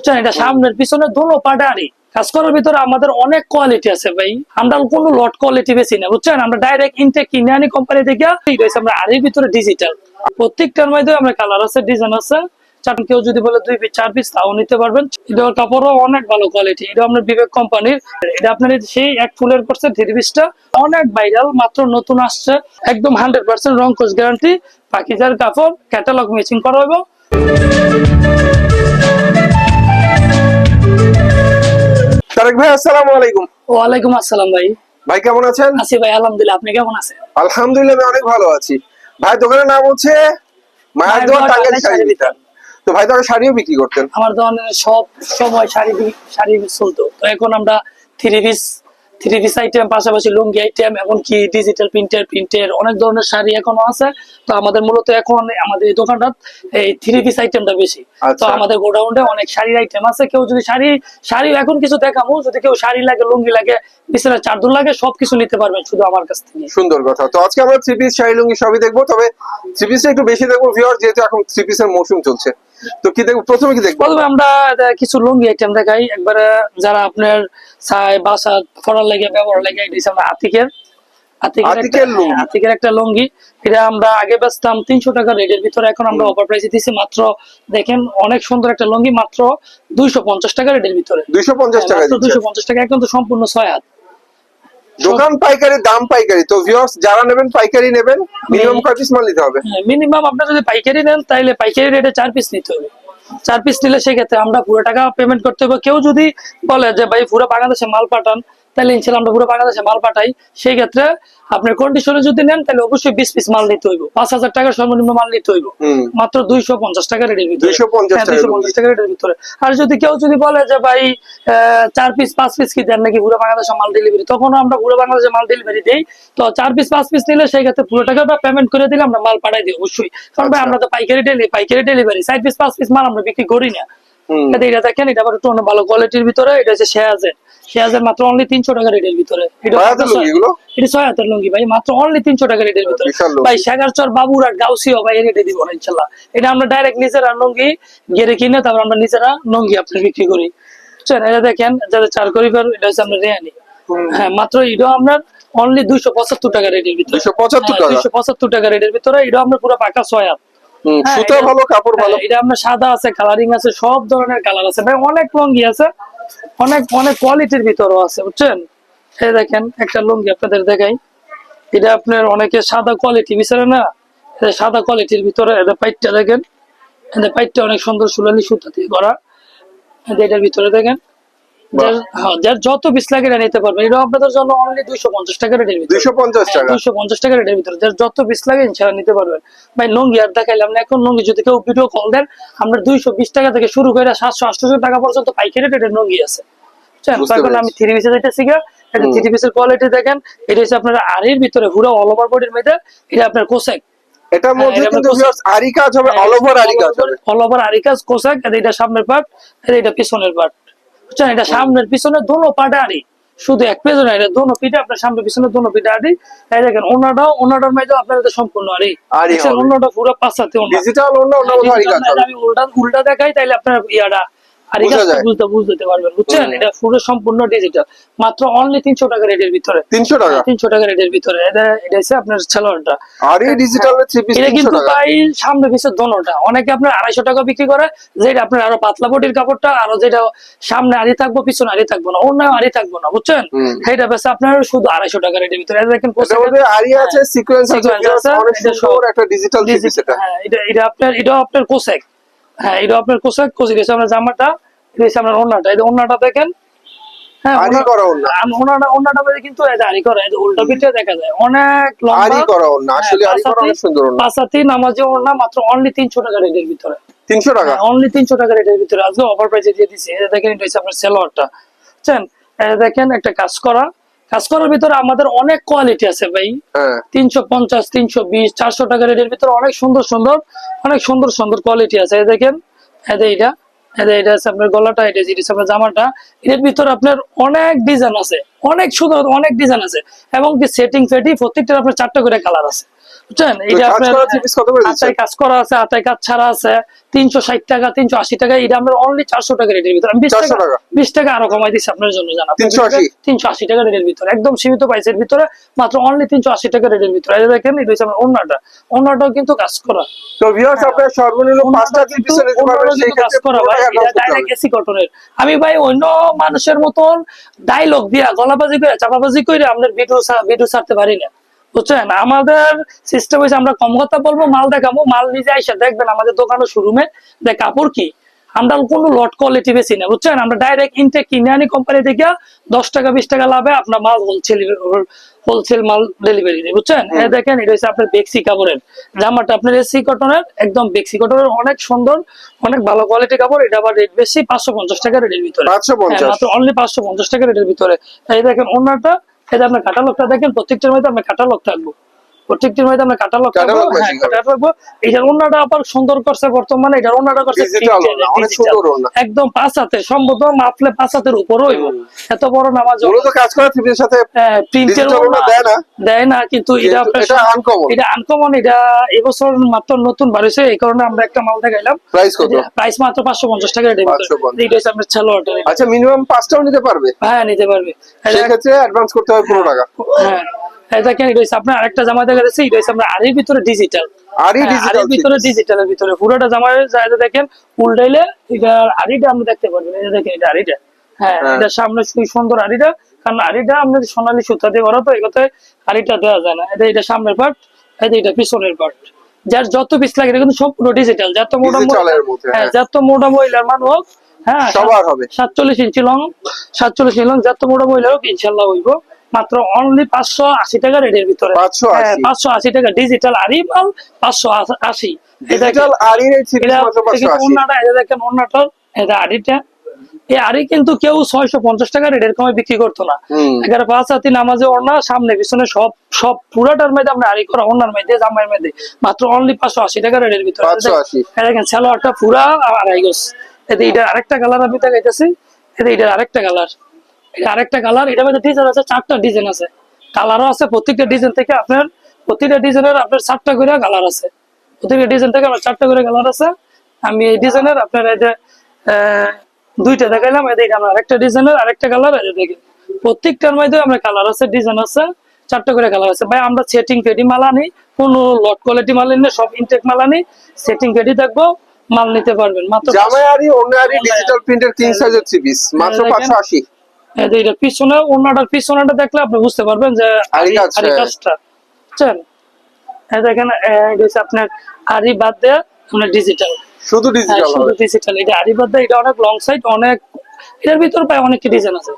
বুঝছেন? এটা সামনের পিছনে দোনো পাটারি কাজ করার ভিতরে আমাদের অনেক কোয়ালিটি আছে ভাই। আমরা কোনো লট কোয়ালিটি বেশি না, বুঝছেন? আমরা ডাইরেক্ট ইনটেক কিনে আনি কোম্পানি থেকে। আমরা আড়ির ভিতরে ডিজিটাল প্রত্যেকটার মধ্যে আমরা কালার আছে ডিজাইন আছে। চান কেউ যদি বলে দুই পিস চার পিস তাও নিতে পারবেন। এটার কাপড়ও অনেক ভালো কোয়ালিটি এটা আপনার বিবেক কোম্পানির এটা আপনার সেই এক ফুলের করছে থ্রি পিসটা অনেক ভাইরাল মাত্র নতুন আসছে। একদম হান্ড্রেড পার্সেন্ট রং কোচ গ্যারান্টি পাকিজার কাপড় ক্যাটালগ ম্যাচিং করা হবে তারেক ভাই আসসালামু আলাইকুম। ওয়ালাইকুম আসসালাম ভাই। ভাই কেমন আছেন? আছি ভাই আলহামদুলিল্লাহ। আপনি কেমন আছেন? আলহামদুলিল্লাহ আমি অনেক ভালো আছি। ভাই দোকানের নাম হচ্ছে মায়ের দোয়া টাঙ্গাইল শাড়ি বিতান তো ভাই তো শাড়িও বিক্রি করতেন? আমার দোকানে সব সময় শাড়ি শাড়ি চলতো। তো এখন আমরা three piece three piece item পাশাপাশি লুঙ্গি আইটেম এমনকি ডিজিটাল প্রিন্টের প্রিন্টের অনেক ধরনের শাড়ি এখনও আছে। তো আমাদের মূলত এখন আমাদের এই দোকানটা এই থ্রি পিস আইটেমটা বেশি। তো আচ্ছা। আমাদের গোডাউনে অনেক শাড়ির আইটেম আছে। কেউ যদি শাড়ি শাড়ি এখন কিছু দেখাবো যদি কেউ শাড়ি লাগে লুঙ্গি লাগে বিছানা চাদর লাগে সবকিছু নিতে পারবেন শুধু আমার কাছ থেকে। সুন্দর কথা। তো আজকে আমরা থ্রি পিস শাড়ি লুঙ্গি সবই দেখব তবে থ্রি পিসটা একটু বেশি দেখব ভিওর যেহেতু এখন থ্রি পিসের মৌসুম চলছে। তো কি দেখব? প্রথমে কি দেখব? প্রথমে আমরা কিছু লুঙ্গি আইটেম দেখাই। একবারে যারা আপনার ছাই বাসা ফড়ার লেগে ব্যবহার লেগে হচ্ছে আমরা আতিকের। আতিকের একটা- লুঙ্গি। হ্যাঁ, এটা আমরা আগে বেচতাম তিনশো টাকা রেটের ভিতরে। এখন আমরা অফার প্রাইসে দিচ্ছি মাত্র দেখেন অনেক সুন্দর একটা লুঙ্গি মাত্র দুইশো পঞ্চাশ টাকা রেটের ভিতরে। দুইশো পঞ্চাশ টাকা মাত্র দুইশো পঞ্চাশ টাকা তো সম্পূর্ণ ছয় হাত। দোকান পাইকারি দাম পাইকারি। তো ভিউয়ার্স যারা নেবেন পাইকারি নেবেন মিনিমাম কয় পিস মাল নিতে হবে? মিনিমাম আপনি যদি পাইকারি নেন তাহলে পাইকারি রেটে চার পিস নিতে হবে। চার পিস নিলে সেক্ষেত্রে আমরা পুরো টাকা পেমেন্ট করতে হবে। কেউ যদি বলে যে ভাই পুরো বাংলাদেশে মাল পাঠান। তাহলে ইনশাল্লাহ আমরা পুরো বাংলাদেশে মাল পাঠাই। সেই ক্ষেত্রে আপনার কন্ডিশনে যদি নেন তাহলে অবশ্যই বিশ পিস মাল নিতে হইব। পাঁচ হাজার টাকার সর্বনিম্ন মাল নিতে হইব। মাত্র দুইশো পঞ্চাশ টাকা রেটের ভিতরে। 250 হ্যাঁ, টাকা রেটের ভিতরে। আর যদি কেউ যদি বলে যে ভাই চার পিস পাঁচ পিস কি দেন নাকি পুরো বাংলাদেশে মাল ডেলিভারি তখন আমরা পুরো বাংলাদেশে মাল ডেলিভারি দিই। তো চার পিস পাঁচ পিস নিলে সেই ক্ষেত্রে পুরো টাকাটা পেমেন্ট করে দিলে আমরা মাল পাঠাই দিই অবশ্যই। কারণ ভাই আচ্ছা। আমরা তো পাইকারি ডেলি পাইকারি ডেলিভারি চার পিস পাঁচ পিস মাল আমরা বিক্রি করি না। এটা দেখেন এটা আবার একটু ভালো কোয়ালিটির ভিতরে এটা হচ্ছে শেয়াজের। শেয়াজের মাত্র অনলি তিনশো টাকা রেটের ভিতরে। এটা ছয় হাতের লুঙ্গি ভাই মাত্র অনলি তিনশো টাকা রেটের ভিতরে। ভাই সাগারচর বাবুর আর গাউসিও ভাই রেটে দিব না ইনশাল্লাহ। এটা আমরা ডাইরেক্ট নিজেরা লুঙ্গি গেড়ে কিনে তারপর আমরা নিজেরা লুঙ্গি আপনার বিক্রি করি। বুঝছেন? এটা দেখেন যাদের চার করি এটা হচ্ছে আমরা রেয়ানি হ্যাঁ মাত্র এটা আপনার অনলি দুইশো পঁচাত্তর টাকা রেটের ভিতরে। 275 দুইশো পঁচাত্তর টাকা রেটের ভিতরে এটা আমরা পুরো পাকা ছয় হাত। হ্যাঁ, সুতা ভালো কাপড় ভালো। হ্যাঁ, এটা আপনার সাদা আছে কালারিং আছে সব ধরনের কালার আছে। ভাই অনেক লুঙ্গি আছে অনেক অনেক কোয়ালিটির ভিতরও আছে বুঝছেন? এই দেখেন একটা লুঙ্গি আপনাদের দেখাই। এটা আপনার অনেকে সাদা কোয়ালিটি বিচারে না সাদা কোয়ালিটির ভিতরে এটা পাইটটা দেখেন এটা পাইটটা অনেক সুন্দর সুলালি সুতা দিয়ে করা এটার ভিতরে দেখেন যার- হ্যাঁ, যত পিস লাগে এটা নিতে পারবেন। এটা আপনাদের জন্য অনলি দুইশো পঞ্চাশ টাকা রেটের ভিতরে। দুইশো পঞ্চাশ টাকা। দুইশো পঞ্চাশ টাকা রেটের ভিতরে। যার যত পিস লাগে ইনশাল্লাহ নিতে পারবেন। ভাই লুঙ্গি আর দেখাইলাম না এখন লুঙ্গি যদি কেউ ভিডিও কল দেন আমরা দুইশো বিশ টাকা থেকে শুরু করে সাতশো আটশো টাকা পর্যন্ত পাইকারি রেটের লুঙ্গি আছে। বুঝছেন? আমি থ্রি পিসে যাইতেছি গা এটা থ্রি পিসের কোয়ালিটি দেখেন। এটা হচ্ছে আপনার আড়ির ভিতরে পুরো অল ওভার বডির মধ্যে। এটা আপনার কোসেক। মধ্যে হ্যাঁ, এটা কিন্তু আরি কাজ হবে অল ওভার আরি কাজ হবে। অল ওভার আরি কাজ কোসেক এটা সামনের পার্ট আর এটা পিছনের পার্ট বুঝছেন? এটা সামনের পিছনে দোনো পাটারি শুধু এক পেজ না এটা দোনো পিঠে আপনার সামনে পিছনে দোনো পিঠে আরি এই দেখেন ওনাটাও ওনাটার মাঝে আপনার এটা সম্পূর্ণ দেখছেন, ওনাটা পুরো পাঁচাতে ওনা ডিজিটাল ওনা কাজ আমি উল্টা উল্টা দেখাই তাইলে আপনার ইয়াটা আর যায়। বুঝতে বুঝতে পারবেন বুঝছেন? এটা পুরো সম্পূর্ণ ডিজিটাল মাত্র অনলি তিনশো টাকা রেটের ভিতরে। তিনশো টাকা? তিনশো টাকা রেটের ভিতরে। এটা এটা হচ্ছে আপনার সালোয়ারটা আরি ডিজিটাল এটা কিন্তু প্রায় সামনে পিছের দোনোটা। অনেকে আপনার আড়াইশো টাকা বিক্রি করে যেটা আপনার আরও পাতলা বটির কাপড়টা আরও যেটা সামনে আড়ি থাকব পিছনে আড়ি থাকব না অন্য আড়ি থাকব না বুঝছেন। সেটা বেশ আপনার শুধু আড়াইশো টাকা রেটের ভিতরে। এটা দেখেন আরি আছে সিকোয়েন্স আছে viewers, আছে, অনেক সুন্দর একটা ডিজিটাল হ্যাঁ এটা এটা আপনার এটা আপনার কোসেক হ্যাঁ এটা আপনার কোসেক এসে আপনার জামাটা এটা আপনার ওন্নাটা এই ওন্নাটা দেখেন। হ্যাঁ আরি করা ওন্না। ওন্নাটা ওন্নাটা মধ্যে কিন্তু এই যে করা এই যে পিঠে দেখা যায়। অনেক আরি লম্বা করা ওন্না আসলে হ্যাঁ, করা অনেক সুন্দর ওন্না পাঁচাতি নামাজি ওন্না মাত্র অনলি টাকা রেটের ভিতরে। তিনশো টাকা? অনলি টাকা রেটের ভিতরে। আজকে অফার প্রাইসে দিয়ে এটা দেখেন এটা হচ্ছে আপনার সেলোয়ারটা। বুঝছেন? দেখেন একটা কাজ করা। কাজ করার ভিতরে আমাদের অনেক কোয়ালিটি আছে ভাই। হ্যাঁ। তিনশো পঞ্চাশ তিনশো বিশ চারশো টাকা রেটের ভিতরে অনেক সুন্দর সুন্দর অনেক সুন্দর সুন্দর কোয়ালিটি আছে। এই দেখেন এদের এটা এদের এটা আছে আপনার গলাটা এটা যেটা আপনার জামাটা এর ভিতরে আপনার অনেক ডিজাইন আছে অনেক সুন্দর অনেক ডিজাইন আছে। এবং কি সেটিং ফেটি প্রত্যেকটার আপনার চারটা করে কালার আছে। বুঝছেন? এটা আপনার আটাই কাজ করা আছে আটাই কাজ ছাড়া আছে তিনশো ষাট টাকা তিনশো আশি টাকা এটা আমরা অনলি চারশো টাকা রেটের ভিতরে। আমি বিশ টাকা টাকা? বিশ টাকা আরও কমাই দিচ্ছি আপনার জন্য জানা। তিনশো আশি? টাকা রেটের ভিতরে একদম সীমিত প্রাইসের ভিতরে মাত্র অনলি তিনশো আশি টাকা রেটের ভিতরে। দেখেন এটা হচ্ছে আমার অন্যটা অন্যটাও কিন্তু কাজ করা। আপনার আমি ভাই অন্য মানুষের মতন ডায়লগ দিয়া গলাবাজি করে চাপাবাজি করে আমাদের ভিডিও ভিডিও ছাড়তে পারি না। বুঝছেন? আমাদের সিস্টেম হয়েছে আমরা কম কথা বলব মাল দেখাবো মাল নিজে আইসা দেখবেন আমাদের দোকানের শোরুমে দেখ কাপড় কি? আমরা কোনো লট কোয়ালিটি বেশি না বুঝছেন? আমরা ডাইরেক্ট ইনটেক কিনে আনি কোম্পানি থেকে দশ টাকা বিশ টাকা লাভে আপনার মাল হোলসেল হোলসেল মাল ডেলিভারি দিই বুঝছেন? এই দেখেন এটা হচ্ছে আপনার বেক্সি কাপড়ের। জামাটা আপনার এসি কটনের একদম বেক্সি কটনের অনেক সুন্দর অনেক ভালো কোয়ালিটি কাপড় এটা আবার রেট বেশি পাঁচশো পঞ্চাশ টাকা রেটের ভিতরে। পাঁচশো হ্যাঁ, পঞ্চাশ মাত্র অনলি পাঁচশো পঞ্চাশ টাকা রেটের ভিতরে। এই দেখেন অন্যটা এই আপনার আপনার লোকটা দেখেন প্রত্যেকটার মধ্যে আপনার লোক থাকব। প্রত্যেকটির মধ্যে আপনার কাটালগ Catalog হ্যাঁ। কাটালগ এটার অন্যটা আবার সুন্দর করছে বর্তমানে এটার অন্যটা করছে। একদম পাঁচ হাতে সম্ভবত মাপলে পাঁচ হাতের উপর হইব। এত বড় নামাজ কাজ করা থ্রি সাথে প্রিন্টের digital ওড়না দেয় না? দেয় না কিন্তু এটা এটা আনকমন এটা এবছর মাত্র নতুন বাড়িছে এই কারণে আমরা একটা মাল দেখাইলাম। প্রাইস কত? প্রাইস মাত্র পাঁচশো পঞ্চাশ টাকা রেটে 550 এটা আপনার ছেলোয়ারটা আচ্ছা মিনিমাম পাঁচটাও নিতে পারবে? হ্যাঁ নিতে পারবে। এই সেই দেখ- ক্ষেত্রে অ্যাডভান্স করতে হবে পনেরো টাকা। হ্যাঁ। দেখেন এটা হচ্ছে আপনার আরেকটা জামা দেখা যাচ্ছে এটা হচ্ছে আমরা আরির ভিতরে ডিজিটাল আরির ডিজিটাল ভিতরে ডিজিটালের ভিতরে। পুরোটা জামা যায় দেখেন উল্টাইলে এটা আপনি দেখতে পারবেন। যে দেখেন এটা হ্যাঁ হ্যাঁ। এটা সামনে সুন্দর কারণ আপনার সোনালী সুতা দিয়ে করা তো এই কথায় আরিটা দেওয়া যায় না। এটা এটা সামনের পার্ট এটা এটা পিছনের পার্ট যার যত পিস লাগে কিন্তু সব পুরো ডিজিটাল যার তো মোটা Digital মহিলা- এর মধ্যে, হ্যাঁ হ্যাঁ। যার তো মোটা মহিলার মানুষ হোক হ্যাঁ সবার হবে। সাতচল্লিশ ইঞ্চি লং সাতচল্লিশ ইঞ্চি লং যার তো মোটা মহিলা হোক ইনশাল্লাহ হইব। মাত্র অনলি পাঁচশো আশি টাকা রেটের ভিতরে। 580 হ্যাঁ, পাঁচশো আশি টাকা ডিজিটাল আরি মাল পাঁচশো আশি। ডিজিটাল আরই থ্রি পিস এটা মাত্র পাঁচশো কিন্তু আশি। অন্যটা? এটা দেখেন অন্যটা এটা আড়িটা এই আড়ি কিন্তু কেউ ছয়শো পঞ্চাশ টাকা রেটের কমে বিক্রি করতো না। এগারো পাঁচ হাতি নামাজে ওড়না সামনে পিছনে সব সব পুরাটার মধ্যে আমরা আড়ি করা জামাইয়ের মধ্যে। মাত্র অনলি পাঁচশো আশি টাকা রেটের ভিতরে। 580 দেখেন পুরা আড়াই গোস এতে এটা আরেকটা কালার আমি দেখাইতেছি। এতে এটা আরেকটা কালার আরেকটা কালার এটা মধ্যে ডিজাইন আছে চারটা ডিজাইন আছে। কালারও আছে প্রত্যেকটা ডিজাইন থেকে আপনার প্রতিটা ডিজাইনের আপনার চারটা করে কালার আছে। প্রত্যেকটা ডিজাইন থেকে আমার চারটা করে কালার আছে। আমি এই ডিজাইনের আপনার এই যে দুইটা দেখাইলাম এই দেখে আমার আরেকটা ডিজাইনের আরেকটা কালার এই দেখি প্রত্যেকটার মধ্যে আমরা কালার আছে ডিজাইন আছে চারটা করে কালার আছে। ভাই আমরা সেটিং পেডি মাল আনি কোনো লট কোয়ালিটি মাল আনি সব ইনটেক মাল আনি সেটিং পেডি থাকব মাল নিতে পারবেন। মাত্র জামাই আরি অন্য আরি ডিজিটাল প্রিন্টের কিং সাইজের থ্রি মাত্র 580 এটা পিছনে অন্যটার পিছনেটা দেখলে আপনি বুঝতে পারবেন যে আরি হ্যাঁ। কাজটা। বুঝছেন? দেখেন আহ, এটা হচ্ছে আপনার আরি বাদ দেয়া আপনার ডিজিটাল শুধু ডিজিটাল শুধু ডিজিটাল এটা আরি বাদ দেয়া এটা অনেক লং সাইড অনেক এটার ভিতর প্রায় অনেক ডিজাইন আছে।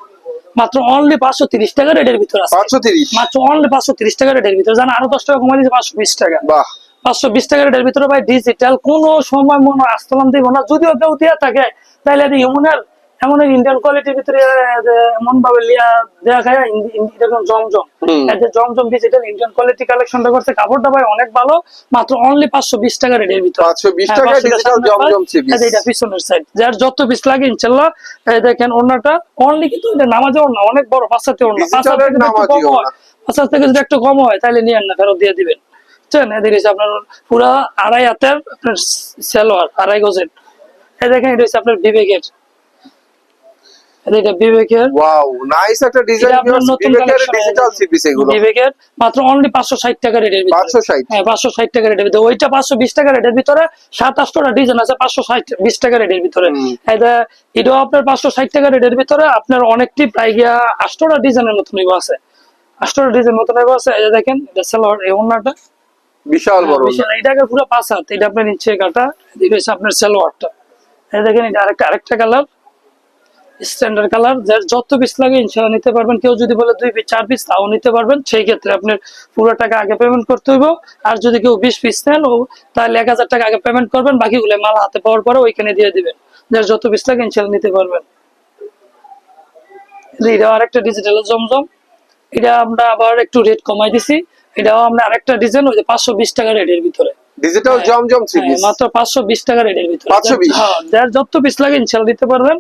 মাত্র অনলি পাঁচশো তিরিশ ভিতর আছে। মাত্র অনলি পাঁচশো তিরিশ টাকা রেটের ভিতর। জানা আরও দশ টাকা দিয়েছে পাঁচশো বিশ টাকা। পাঁচশো বিশ ভিতরে ভাই ডিজিটাল কোনো সময় মনে হয় আস্তলাম দিব না। যদিও কেউ দিয়ে থাকে তাহলে ইমনের এমন ইন্ডিয়ান কোয়ালিটির ভিতরে এমন ভাবে লিয়া দেয়া খায় এরকম জমজম। ডিজিটাল ইন্ডিয়ান কোয়ালিটি কালেকশনটা করছে কাপড়টা ভাই অনেক ভালো মাত্র অনলি পাঁচশো বিশ টাকা রেটের ভিতরে। 520 হ্যাঁ, টাকায় 500 জমজম part, three piece। এই যে এটা পিছনের সাইড যার যত পিস লাগে ইনশাল্লাহ দেখেন ওনাটা অনলি কিন্তু এটা নামাজে ওনা অনেক বড় ওনা যদি একটু কম হয় ওড়না। থেকে যদি একটু কম হয় তাহলে নিয়ে না ফেরত দিয়ে দিবেন। বুঝছেন? হচ্ছে আপনার পুরা আড়াই হাতের আপনার সেলোয়ার আড়াই গজের। এই দেখেন এটা হচ্ছে আপনার বিবেকের এটা বিবেকের। ওয়াও নাইস একটা ডিজাইন আপনার বিবেকের ডিজিটাল থ্রি এগুলো। বিবেকের মাত্র অনলি পাঁচশো ষাট টাকা রেটের ভিতরে। 560 হ্যাঁ পাঁচশো ষাট টাকা রেটের ভিতরে। ওইটা পাঁচশো বিশ টাকা রেটের ভিতরে। সাত আটটা ডিজাইন আছে পাঁচশো ষাট বিশ টাকা রেটের ভিতরে। এটা এটাও আপনার পাঁচশো ষাট টাকা রেটের ভিতরে। আপনার অনেকটি প্রায় গিয়া আটটা ডিজাইনের মতন আছে। আটটা ডিজাইন মতন আছে। এই দেখেন এটা এই বিশাল বড় বিশাল, এটাকে পুরো পাঁচ হাত। এটা আপনার নিচে কাটা হচ্ছে আপনার সেলোয়ারটা এই দেখেন এটা আরেকটা আরেকটা কালার স্ট্যান্ডার্ড কালার যার যত পিস লাগে ইনশাল্লাহ নিতে পারবেন। কেউ যদি বলে দুই পিস চার পিস তাও নিতে পারবেন। সেই ক্ষেত্রে আপনার পুরো টাকা আগে পেমেন্ট করতে হইব। আর যদি কেউ বিশ পিস নেন ও তাহলে এক হাজার টাকা আগে পেমেন্ট করবেন। বাকিগুলো মাল হাতে পাওয়ার পরে ওইখানে দিয়ে দিবেন। যার যত পিস লাগে ইনশাল্লাহ নিতে পারবেন। এটা আরেকটা ডিজিটাল জমজম। এটা আমরা আবার একটু রেট কমাই দিছি। এটাও আমরা আরেকটা ডিজাইন ওই যে পাঁচশো বিশ টাকা রেটের ভিতরে। ডিজিটাল হ্যাঁ। জমজম হ্যাঁ, মাত্র পাঁচশো বিশ টাকা রেটের ভিতরে। হ্যাঁ যার যত পিস লাগে ইনশাল্লাহ দিতে পারবেন।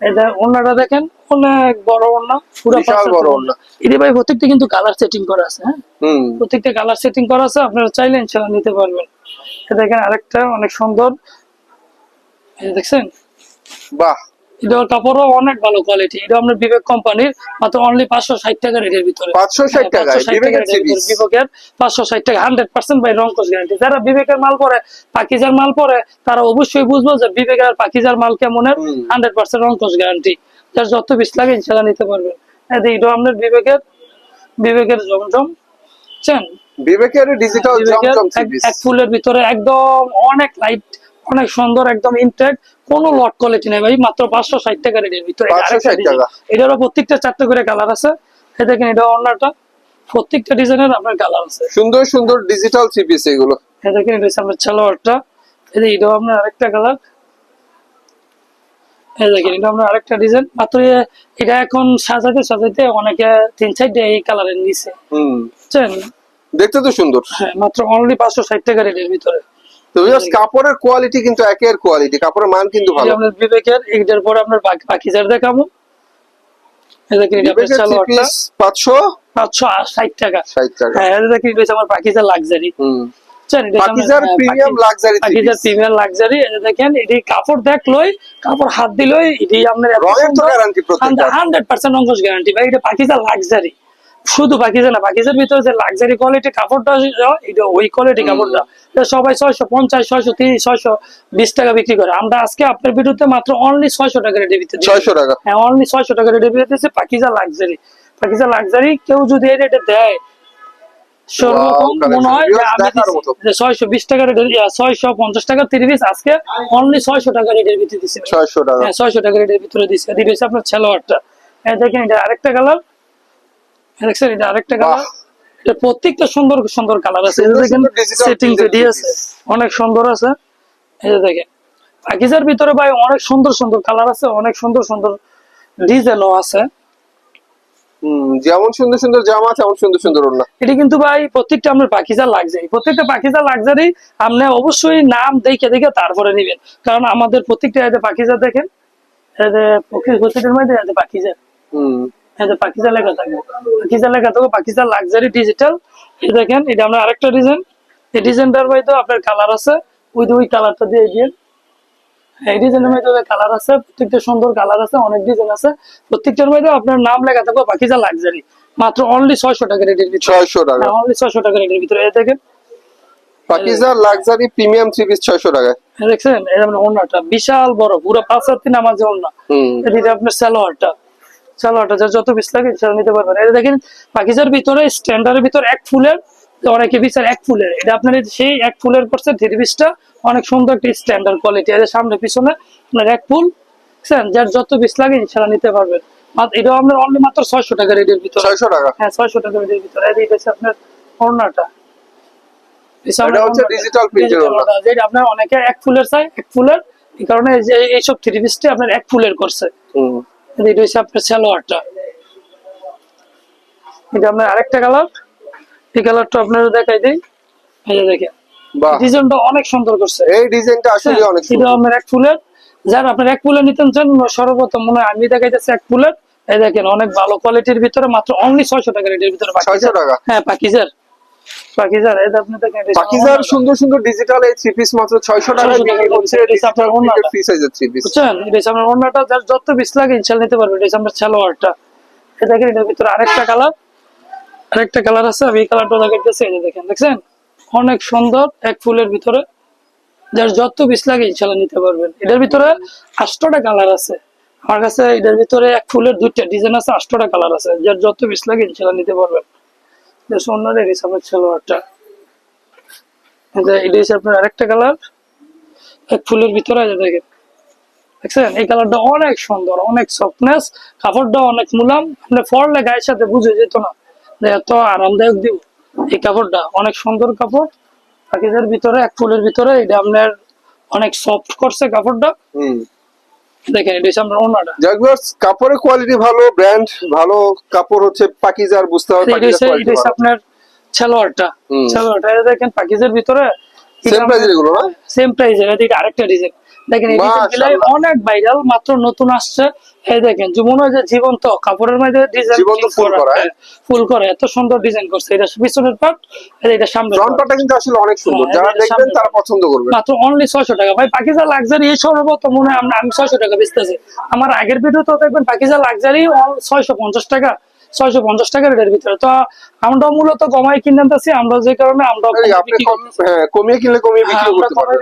এটা ওনাটা দেখেন অনেক বড় ওনা পুরো বড় ওড়না। এটা ভাই প্রত্যেকটা কিন্তু কালার সেটিং করা আছে হ্যাঁ? প্রত্যেকটা কালার সেটিং করা আছে আপনারা চাইলে ইনশাল্লাহ নিতে পারবেন। এটা দেখেন আরেকটা অনেক সুন্দর। দেখছেন? বাহ! এটার কাপড়ও অনেক ভালো কোয়ালিটি এটা বিবেক কোম্পানির মাত্র অনলি পাঁচশো ষাট টাকা রেটের ভিতরে। 560 টাকায়, 560 বিবেকের টাকা বিবেকের পাঁচশো ষাট টাকা হান্ড্রেড পার্সেন্ট বাই রঙ্কস গ্যারান্টি যারা বিবেকের মাল পরে পাকিজার মাল পরে তারা অবশ্যই বুঝব যে বিবেকের আর পাকিজার মাল কেমনের হুম। হান্ড্রেড পার্সেন্ট রঙ্কস গ্যারান্টি যার যত বিশ লাগে ইনশাল্লাহ নিতে পারবেন এটা আপনার বিবেকের বিবেকের জমজম বুঝছেন বিবেকের ডিজিটাল জমজম এক ফুলের ভিতরে একদম অনেক লাইট অনেক সুন্দর একদম ইনটেক কোন লট কোয়ালিটি নেই ভাই মাত্র পাঁচশো ষাট টাকা রেটের ভিতরে। এটা 560 আরেকটা design। টাকা। এটারও প্রত্যেকটা চারটে করে কালার আছে। দেখেন এটা অন্যটা। প্রত্যেকটা ডিজাইনের আপনার কালার আছে। সুন্দর সুন্দর ডিজিটাল থ্রি পিস এগুলো দেখেন এটা আপনার সালোয়ারটা। এই এটাও আপনার আরেকটা কালার এই দেখেন এটা আপনার আরেকটা ডিজাইন মাত্র এটা এখন সাজাতে সাজাতে অনেকে তিন চারটে এই কালারের নিচে হুম। বুঝছেন? দেখতে তো সুন্দর। হ্যাঁ মাত্র অনলি পাঁচশো ষাট টাকা রেটের ভিতরে। তো কাপড়ের কোয়ালিটি কিন্তু একের কোয়ালিটি কাপড়ের মান কিন্তু ভালো। আপনার বিবেকের এটার পরে আপনার বাকি দেখাবো। পাঁচশো? পাঁচশো ষাট টাকা। ষাট টাকা। হ্যাঁ এটা দেখেন আমার লাক্সারি হ্যাঁ, প্রিমিয়াম লাক্সারি থ্রি পাকিজার পিস প্রিমিয়ার লাক্সারি এটা দেখেন এটি কাপড় দেখলই কাপড় হাত দিলই এটি আপনার রঙের তো গ্যারান্টি প্রত্যেকটা। হান্ড্রেড পার্সেন্ট অঙ্কশ গ্যারান্টি ভাই এটা লাক্সারি শুধু পাকিজা না পাকিজার ভিতরে যে লাক্সারি কোয়ালিটি কাপড়টা এটা ওই কোয়ালিটি কাপড়টা। সবাই ছয়শো পঞ্চাশ ছয়শো তিরিশ ছয়শো বিশ টাকা বিক্রি করে। আমরা আজকে আপনার ভিডিওতে মাত্র অনলি ছয়শো টাকা রেটে বিক্রি ছয়শো টাকা। হ্যাঁ অনলি ছয়শো টাকা রেটে বিক্রি দিচ্ছে পাকিজা লাক্সারি পাকিজা লাক্সারি কেউ যদি এই রেটে দেয় মনে হয়। ছয়শো বিশ টাকা ছয়শো পঞ্চাশ টাকা তিরিশ আজকে অনলি ছয়শো টাকা রেটের ভিতরে দিচ্ছি ছয়শো টাকা। হ্যাঁ ছয়শো টাকা রেটের ভিতরে দিচ্ছে আপনার ছেলোয়ারটা হ্যাঁ দেখেন এটা আরেকটা কালার এটা আরেকটা কালার প্রত্যেকটা সুন্দর সুন্দর কালার আছে। দেখেন সেটিং রেডি আছে। অনেক সুন্দর আছে। এই যে দেখেন পাকিজার ভিতরে ভাই অনেক সুন্দর সুন্দর কালার আছে অনেক সুন্দর সুন্দর ডিজাইনও আছে। যেমন সুন্দর সুন্দর জামা তেমন সুন্দর সুন্দর ওড়না। এটি কিন্তু ভাই প্রত্যেকটা আপনার পাকিজা প্রত্যেকটা পাকিজা আপনি অবশ্যই নাম দেখে দেখে তারপরে নেবেন। কারণ আমাদের প্রত্যেকটা পাকিজা দেখেন। প্রত্যেকটার মধ্যে এতে পাকিজা হুম। এতে পাকিজা লেখা পাকিজা লেখা পাকিজা লাক্সারি ডিজিটাল এই দেখেন এটা আমরা আরেকটা ডিজাইন এই ডিজাইনটার মধ্যে আপনার কালার আছে ওই যে ওই কালারটা দিয়ে দিয়ে এই ডিজাইনের মধ্যে কালার আছে প্রত্যেকটা সুন্দর কালার আছে অনেক ডিজাইন আছে। প্রত্যেকটার মধ্যে আপনার নাম লেখা থাকবে পাকিজা লাক্সারি মাত্র অনলি ছয়শো টাকা রেটের ভিতরে। ছয়শো টাকা। অনলি ছয়শো টাকা রেটের ভিতরে। এই দেখেন। পাকিজার লাক্সারি প্রিমিয়াম থ্রি পিস ছয়শো টাকা দেখছেন? আপনার ওড়নাটা বিশাল বড় পুরো পাঁচ হাত তিন আমার যে হুম। এটা আপনার সালোয়ারটা সালোয়ারটা যার যত পিস লাগে সেটা নিতে পারবেন। এটা দেখেন পাকিজার ভিতরে স্ট্যান্ডার্ডের ভিতরে এক ফুলের অনেকে বিচার এক ফুলের। এটা আপনার সেই এক ফুলের করছে থ্রি পিসটা অনেক সুন্দর একটা স্ট্যান্ডার্ড কোয়ালিটি এর সামনে পিছনে আপনার এক ফুল বুঝছেন? যার যত পিস লাগে সেটা নিতে পারবেন। এটাও আপনার অনলি মাত্র ছয়শো টাকা রেটের ভিতরে। ছয়শো টাকা। হ্যাঁ ছয়শো টাকা রেটের ভিতরে। আপনার এটা হচ্ছে ওড়নাটা। digital print এর Digital ওড়না। ওড়না, যেটা আপনার অনেকে এক ফুলের চাই এক ফুলের। এই কারণে এইসব থ্রি পিসটি আপনার এক ফুলের করছে। এটা হচ্ছে আপনার সালোয়ারটা। এটা আপনার আরেকটা কালার। এই কালারটা আপনারা দেখাই দিই। এই যে দেখেন। ডিজাইনটা অনেক সুন্দর করছে। এই ডিজাইনটা আসলে অনেক এটা আপনার এক ফুলের। যার আপনার এক ফুলের নিতেন চান সর্বপ্রথম মনে হয় আমি দেখাইতেছি এক ফুলের। এই দেখেন অনেক ভালো কোয়ালিটির ভিতরে মাত্র অনলি ছয়শো টাকা রেটের ভিতরে ছয়শো টাকা? হ্যাঁ পাকিজার। পাকিজার এই আপনি দেখেন পাকিজার সুন্দর সুন্দর ডিজিটাল এই থ্রি পিস মাত্র ছয়শো টাকায় বিক্রি টাকা এটা আপনার ওড়নাটা। ফ্রি সাইজের থ্রি পিস বুঝছেন? এটা আপনার অন্যটা যার যত পিস লাগে ইনশাল নিতে পারবে এটা আপনার সালোয়ারটা। এই দেখেন এটার ভিতরে আরেকটা কালার আরেকটা কালার আছে আমি এই কালারটা দেখাইতেছি এই দেখেন দেখছেন? অনেক সুন্দর এক ফুলের ভিতরে। যার যত পিস লাগে ইনশাল্লাহ নিতে পারবেন। এটার ভিতরে আটটা কালার আছে। আমার কাছে এটার ভিতরে এক ফুলের দুইটা ডিজাইন আছে আটটা কালার আছে। যার যত পিস লাগে ইনশাল্লাহ নিতে পারবেন। আপনার সালোয়ারটা। এটা আপনার আরেকটা কালার এক ফুলের ভিতরে যে দেখেন। দেখছেন? এই কালারটা অনেক সুন্দর, অনেক সফটনেস কাপড়টা অনেক মুলাম। আপনি পরলে গায়ের সাথে বুঝে যেত না এত আরামদায়ক দিব। এই কাপড়টা অনেক সুন্দর কাপড়। পাখিদের ভিতরে, এক ফুলের ভিতরে, এটা আপনার অনেক সফট করছে কাপড়টা। দেখেন এটা হচ্ছে আপনার ওনাটা। কাপড়ের কোয়ালিটি ভালো ব্র্যান্ড ভালো কাপড় হচ্ছে পাকিজার বুঝতে হবে পাকিজার এটা কোয়ালিটি হচ্ছে ভালো। আপনার সালোয়ারটা। সালোয়ারটা এটা দেখেন পাকিজের ভিতরে সেম প্রাইজের এগুলো না? সেম প্রাইসের এটা আরেকটা ডিজাইন দেখেন এই ডিজাইন অনেক ভাইরাল মাত্র নতুন আসছে। এই দেখেন যে মনে হয় যে জীবন্ত কাপড়ের মধ্যে ডিজাইন জীবন্ত ফুল করা। ফুল করে এত সুন্দর ডিজাইন করছে। এটা পিছনের পার্ট এটা সামনের ফ্রন্ট পার্টটা কিন্তু আসলে অনেক সুন্দর। হ্যাঁ, যারা দেখবেন তারা পছন্দ করবে মাত্র অনলি ছয়শো টাকা। ভাই পাকিজা লাক্সারি এই সর্বপ্রথম মনে হয় আমরা আমি ছয়শো টাকা বেচতেছি। আমার আগের ভিডিও তো দেখবেন পাকিজা লাক্সারি ছয়শো পঞ্চাশ টাকা। ছয়শো পঞ্চাশ টাকা রেটের ভিতরে। তো আমরা মূলত কমাই কিনে আনতেছি আমরা যে কারণে আমরা কমায় হ্যাঁ কমিয়ে কিনলে কমিয়ে হ্যাঁ,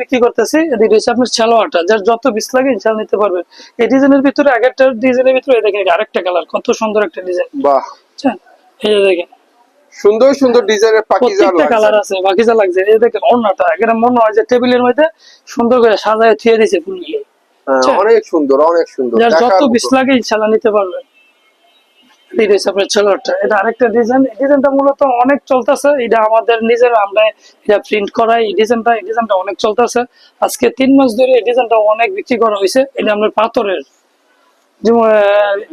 বিক্রি করতেছি। এদিকে হচ্ছে আপনার সালোয়ারটা যার যত লাগে নিতে পারবেন। এই ডিজাইনের ভিতরে আগেরটা ডিজাইনের ভিতরে দেখেন আরেকটা কালার কত সুন্দর একটা ডিজাইন। বাহ। বুঝছেন এই যে দেখেন। সুন্দর সুন্দর ডিজাইনের পাকিজা কালার আছে লাগছে। এই দেখেন অন্যটা এখানে মনে হয় যে টেবিলের মধ্যে সুন্দর করে সাজায় থুয়ে দিয়েছে ফুলগুলো। আচ্ছা। অনেক সুন্দর অনেক সুন্দর। যার যত লাগে ইনশাল্লাহ নিতে পারবেন। অনেক আমরা বিক্রি করা এটা আপনার পাথরের।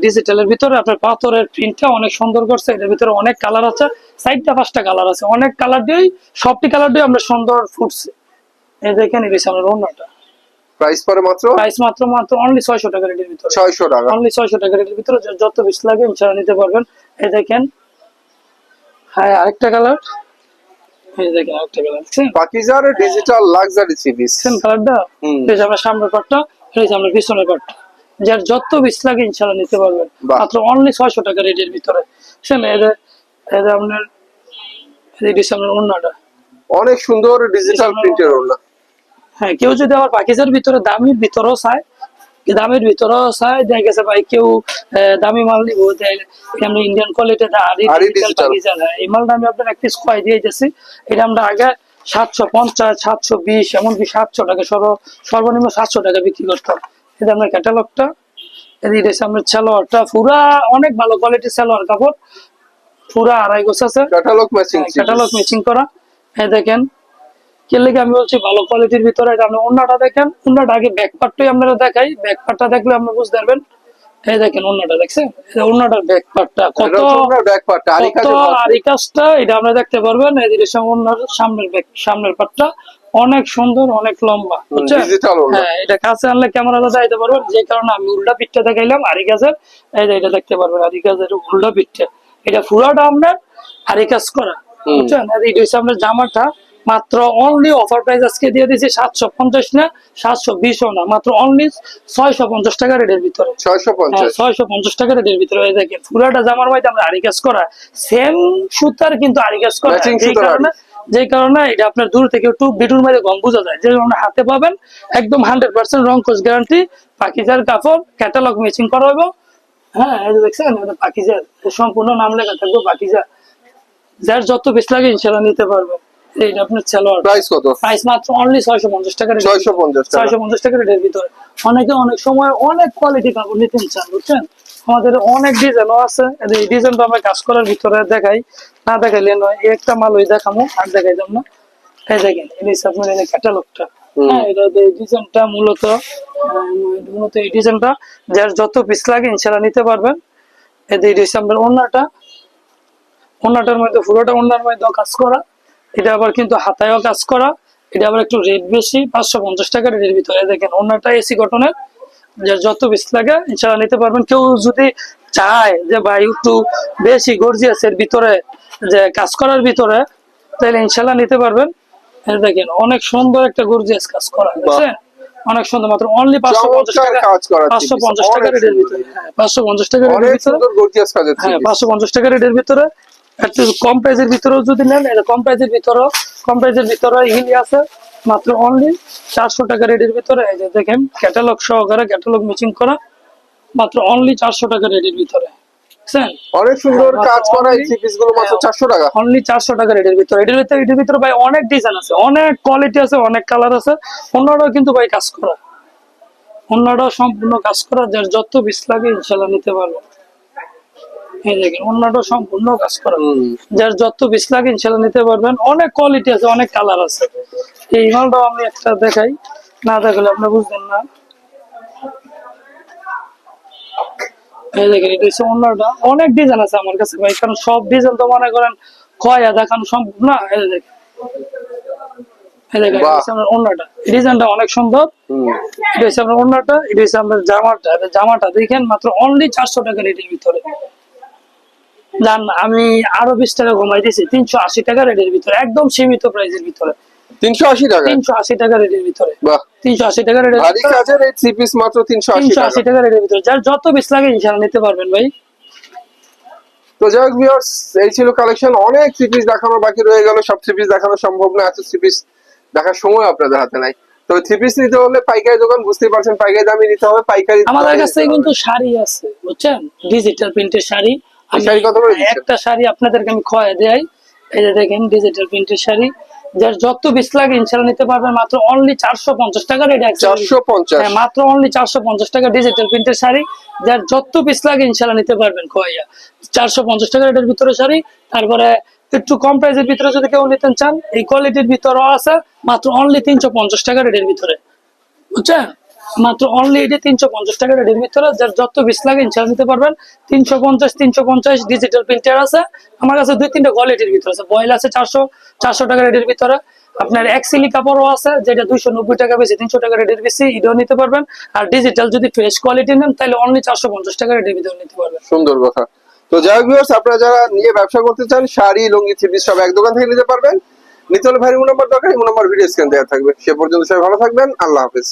ডিজিটালের ভিতরে আপনার পাথরের প্রিন্টটা অনেক সুন্দর করছে। এটার ভিতরে অনেক কালার আছে। চারটা, পাঁচটা কালার আছে। অনেক কালার দিয়েই সবটি কালার দিয়ে আমরা সুন্দর ফুটছে। এই দেখেন, এই রয়েছে আপনার অন্যটা প্রাইস পরে মাত্র? প্রাইস মাত্র মাত্র অনলি ছয়শো টাকা রেটের ভিতরে। ছয়শো টাকা। অনলি ছয়শো টাকা রেটের ভিতরে যত বেশি লাগে নিতে পারবেন। এই দেখেন। হ্যাঁ আরেকটা কালার এই দেখেন আরেকটা কালার পাকিজার ডিজিটাল লাক্সারি থ্রি পিস কালারটা এই আমরা সামনের পাটটা এই যে আমরা পিছনের পাটটা। যার যত লাগে নিতে পারবেন। মাত্র অনলি ছয়শো টাকা রেটের ভিতরে। আপনার এই ডিসেম্বর অন্যটা অনেক সুন্দর ডিজিটাল প্রিন্টের ওড়না। হ্যাঁ কেউ যদি আবার পাকিজার ভিতরে দামির ভিতরেও চায় দামের ভিতরেও চায় দেখা গেছে ভাই কেউ দামি মাল নিব আমরা ইন্ডিয়ান কোয়ালিটি হ্যাঁ এই মালটা আমি আপনার এক পিস কয় দিয়ে এটা আমরা আগে সাতশো পঞ্চাশ সাতশো বিশ এমনকি সাতশো টাকা সর্ব সর্বনিম্ন সাতশো টাকা বিক্রি করতাম। এটা আপনার ক্যাটালগটা আপনার সালোয়ারটা পুরা অনেক ভালো কোয়ালিটির সালোয়ার কাপড় পুরা আড়াই গোছ আছে। ক্যাটালগ ম্যাচিং ক্যাটালগ ম্যাচিং করা। এই দেখেন কে লেগে আমি বলছি ভালো কোয়ালিটির ভিতরে এটা আপনি অন্যটা দেখেন। অন্যটা আগে ব্যাক পার্টটাই আপনারা দেখাই। ব্যাক পার্টটা দেখলে আপনি বুঝতে পারবেন। এই দেখেন অন্যটা দেখছেন? এই অন্যটার ব্যাক পার্টটা কত ব্যাক আরি কত কাজের কাজ। আরি কাজটা এটা আমরা দেখতে পারবেন। এদিকে অন্যার সামনের ব্যাক সামনের পার্টটা অনেক সুন্দর অনেক লম্বা। বুঝছেন? হ্যাঁ এটা কাছে আনলে ক্যামেরাটা যাইতে পারবেন। যে কারণে আমি উল্টা পিঠটা দেখাইলাম আরি গাছের এই যে এটা দেখতে পারবেন আরি গাছের উল্টা পিঠটা। এটা পুরাটা আপনার আরি কাজ করা। বুঝছেন? আর এটা হচ্ছে আপনার জামাটা। মাত্র অনলি অফার প্রাইস আজকে দিয়ে দিয়েছি সাতশো পঞ্চাশ না সাতশো বিশও না মাত্র অনলি ছয়শো পঞ্চাশ টাকা রেটের ভিতরে। ছয়শো হ্যাঁ পঞ্চাশ টাকা রেটের ভিতরে। এই দেখেন পুরাটা জামার মধ্যে আমরা আরি কাজ করা সেম সুতার কিন্তু আরি কাজ করা। Matching কারণে যে কারণে এটা আপনার দূর থেকে একটু বিটুর মধ্যে গম বোঝা যায়। যে আমরা হাতে পাবেন একদম হান্ড্রেড পার্সেন্ট রং কোচ গ্যারান্টি পাকিজার কাপড় ক্যাটালগ ম্যাচিং করা হবে হ্যাঁ দেখছেন পাকিজার। সম্পূর্ণ নাম লেখা থাকবে পাকিজা যার যত বেশ লাগে ইনশাল্লাহ নিতে পারবে এইটা আপনার সালোয়ার। প্রাইস কত? প্রাইস মাত্র অনলি ছয়শো পঞ্চাশ টাকা টাকা। ছয়শো পঞ্চাশ টাকা রেটের ভিতরে। অনেকে অনেক সময় অনেক কোয়ালিটি কাপড় নিতে চান বুঝছেন? আমাদের অনেক ডিজাইনও আছে। এই ডিজাইনটা আমরা কাজ করার ভিতরে দেখাই। না দেখাইলে নয় একটা মাল ওই দেখামো আর দেখাই যাব না। এই দেখেন এই আপনার এই ক্যাটালগটা হ্যাঁ এটা ডিজাইনটা মূলত মূলত এই ডিজাইনটা যার যত পিস লাগে ইনশাল্লাহ নিতে পারবেন। এই আপনার অন্যটা অন্যটার মধ্যে পুরোটা অন্যার মধ্যে কাজ করা। এটা আবার কিন্তু হাতায়ও কাজ করা। এটা আবার একটু রেট বেশি পাঁচশো পঞ্চাশ টাকা রেটের ভিতরে। দেখেন অন্যটা এসি গঠনের যার যত বেশি লাগে ইনশাল্লাহ নিতে পারবেন। কেউ যদি চায় যে ভাই একটু বেশি গর্জিয়াস এর ভিতরে যে কাজ করার ভিতরে তাহলে ইনশাল্লাহ নিতে পারবেন। দেখেন অনেক সুন্দর একটা গর্জিয়াস কাজ করা বুঝছেন অনেক সুন্দর মাত্র অনলি পাঁচশো পঞ্চাশ টাকা। কাজ করা পাঁচশো পঞ্চাশ টাকা রেটের ভিতরে। হ্যাঁ পাঁচশো পঞ্চাশ টাকা রেটের ভিতরে। হ্যাঁ পাঁচশো পঞ্চাশ টাকা রেটের ভিতরে। কম প্রাইসের ভিতরেও যদি নেন এটা কম প্রাইসের ভিতরেও কম ভিতরে হিলি আছে মাত্র অনলি চারশো টাকা রেটের ভিতরে। এই যে দেখেন ক্যাটালগ সহকারে ক্যাটালগ মিচিং করা মাত্র অনলি চারশো টাকা রেটের ভিতরে। অনেক সুন্দর হ্যাঁ, কাজ করা এই মাত্র টাকা। অনলি চারশো টাকা রেটের ভিতরে। এটার ভিতরে এটার ভিতরে ভাই অনেক ডিজাইন আছে অনেক কোয়ালিটি আছে অনেক কালার আছে। অন্যরাও কিন্তু ভাই কাজ করা। অন্যরাও সম্পূর্ণ কাজ করা যার যত লাগে ইনশাল্লাহ নিতে পারব। এই দেখেন অন্যটাও সম্পূর্ণ কাজ করা। যার যত বিস লাগে ইনশাল্লাহ নিতে পারবেন। অনেক কোয়ালিটি আছে অনেক কালার আছে। এই মালটাও আমি একটা দেখাই। না দেখালে আপনি বুঝবেন না। এই দেখেন এটা হচ্ছে অন্যটা। অনেক ডিজাইন আছে আমার কাছে ভাই কারণ সব ডিজাইন তো মনে করেন দেখানো সম্ভব না। এই দেখেন। ডিজাইনটা অনেক সুন্দর। এটা হচ্ছে আপনার এটা হচ্ছে আপনার জামাটা। জামাটা দেখেন মাত্র অনলি চারশো টাকা রেটের ভিতরে। জান আমি আরও বিশ টাকা কমাই দিয়েছি তিনশো আশি টাকা রেটের ভিতরে একদম সীমিত প্রাইসের ভিতরে। তিনশো আশি টাকা? তিনশো আশি টাকা রেটের ভিতরে। তিনশো আশি টাকা রেটের ভারী কাজের এই থ্রি পিস মাত্র তিনশো আশি টাকা। রেটের ভিতরে। যার যত পিস লাগে ইনশাল্লাহ নিতে পারবেন ভাই। তো যাই হোক ভিউয়ার্স এই ছিল কালেকশন অনেক দেখানো বাকি রয়ে গেল। সব দেখানো সম্ভব না এত দেখার সময় আপনাদের হাতে নাই। তবে থ্রি পিস নিতে হলে পাইকারি দোকান বুঝতেই পারছেন পাইকারি দামে নিতে হবে পাইকারি আমাদের কাছে কিন্তু শাড়ি আছে বুঝছেন? ডিজিটাল প্রিন্টের শাড়ি। শাড়ি কত করে একটা শাড়ি আপনাদেরকে আমি খোয়া দেয় এই যে দেখেন ডিজিটাল প্রিন্টের শাড়ি। যার যত বিশ লাগে ইনশাল্লাহ নিতে পারবেন মাত্র অনলি চারশো পঞ্চাশ টাকা রেট চারশো পঞ্চাশ? হ্যাঁ মাত্র অনলি চারশো পঞ্চাশ টাকা ডিজিটাল প্রিন্টের শাড়ি। যার যত পিস লাগে ইনশাল্লাহ নিতে পারবেন খোয়াইয়া। চারশো পঞ্চাশ টাকা রেটের ভিতরে শাড়ি। তারপরে একটু কম প্রাইসের ভিতরে যদি কেউ নিতে চান এই কোয়ালিটির ভিতরেও আছে মাত্র অনলি তিনশো পঞ্চাশ টাকা রেটের ভিতরে। বুঝছেন? মাত্র অনলি এটি তিনশো পঞ্চাশ টাকা রেটের ভিতরে। যার যত বিশ লাগে ইনশাল্লাহ নিতে পারবেন। তিনশো পঞ্চাশ তিনশো পঞ্চাশ ডিজিটাল প্রিন্টার আছে। আমার কাছে দুই তিনটা কোয়ালিটির ভিতরে আছে। বয়েল আছে চারশো চারশো টাকা রেটের ভিতরে। আপনার এক সিলি কাপড়ও আছে যেটা দুইশো নব্বই টাকা বেশি তিনশো টাকা রেটের বেশি এটাও নিতে পারবেন। আর ডিজিটাল যদি ফ্রেশ কোয়ালিটি নেন তাহলে অনলি চারশো পঞ্চাশ টাকা রেটের ভিতরে নিতে পারবেন। সুন্দর কথা। তো যাই হোক viewers, আপনারা যারা নিয়ে ব্যবসা করতে চান শাড়ি লুঙ্গি থ্রি সব এক দোকান থেকে নিতে পারবেন। নিতে হলে ভাই নাম্বার দরকার নম্বর ভিডিও স্ক্যান দেওয়া থাকবে। সে পর্যন্ত সবাই ভালো থাকবেন। আল্লাহ হাফেজ।